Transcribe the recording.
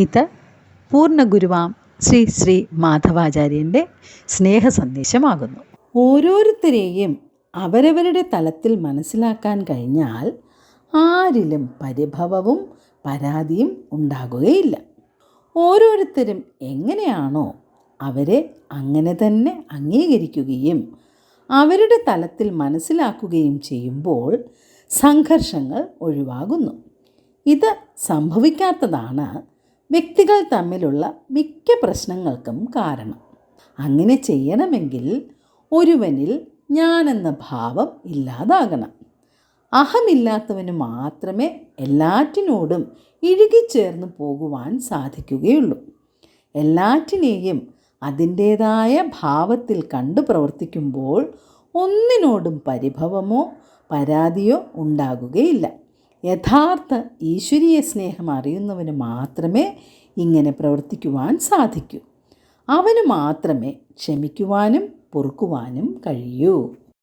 ഇത് പൂർണഗുരുവാം ശ്രീ ശ്രീ മാധവാചാര്യന്റെ സ്നേഹ സന്ദേശമാകുന്നു ഓരോരുത്തരെയും അവരവരുടെ തലത്തിൽ മനസ്സിലാക്കാൻ കഴിഞ്ഞാൽ ആരിലും പരിഭവവും പരാതിയും ഉണ്ടാകുകയില്ല. ഓരോരുത്തരും എങ്ങനെയാണോ അവരെ അങ്ങനെ തന്നെ അംഗീകരിക്കുകയും അവരുടെ തലത്തിൽ മനസ്സിലാക്കുകയും ചെയ്യുമ്പോൾ സംഘർഷങ്ങൾ ഒഴിവാകുന്നു. ഇത് സംഭവിക്കാത്തതാണ് വ്യക്തികൾ തമ്മിലുള്ള മിക്ക പ്രശ്നങ്ങൾക്കും കാരണം. അങ്ങനെ ചെയ്യണമെങ്കിൽ ഒരുവനിൽ ഞാനെന്ന ഭാവം ഇല്ലാതാകണം. അഹമില്ലാത്തവന് മാത്രമേ എല്ലാറ്റിനോടും ഇഴുകിച്ചേർന്ന് പോകുവാൻ സാധിക്കുകയുള്ളൂ. എല്ലാറ്റിനെയും അതിന്റേതായ ഭാവത്തിൽ കണ്ടു പ്രവർത്തിക്കുമ്പോൾ ഒന്നിനോടും പരിഭവമോ പരാതിയോ ഉണ്ടാകുകയില്ല. യഥാർത്ഥ ഈശ്വരീയ സ്നേഹം അറിയുന്നവന് മാത്രമേ ഇങ്ങനെ പ്രവർത്തിക്കുവാൻ സാധിക്കൂ. അവന് മാത്രമേ ക്ഷമിക്കുവാനും പൊറുക്കുവാനും കഴിയൂ.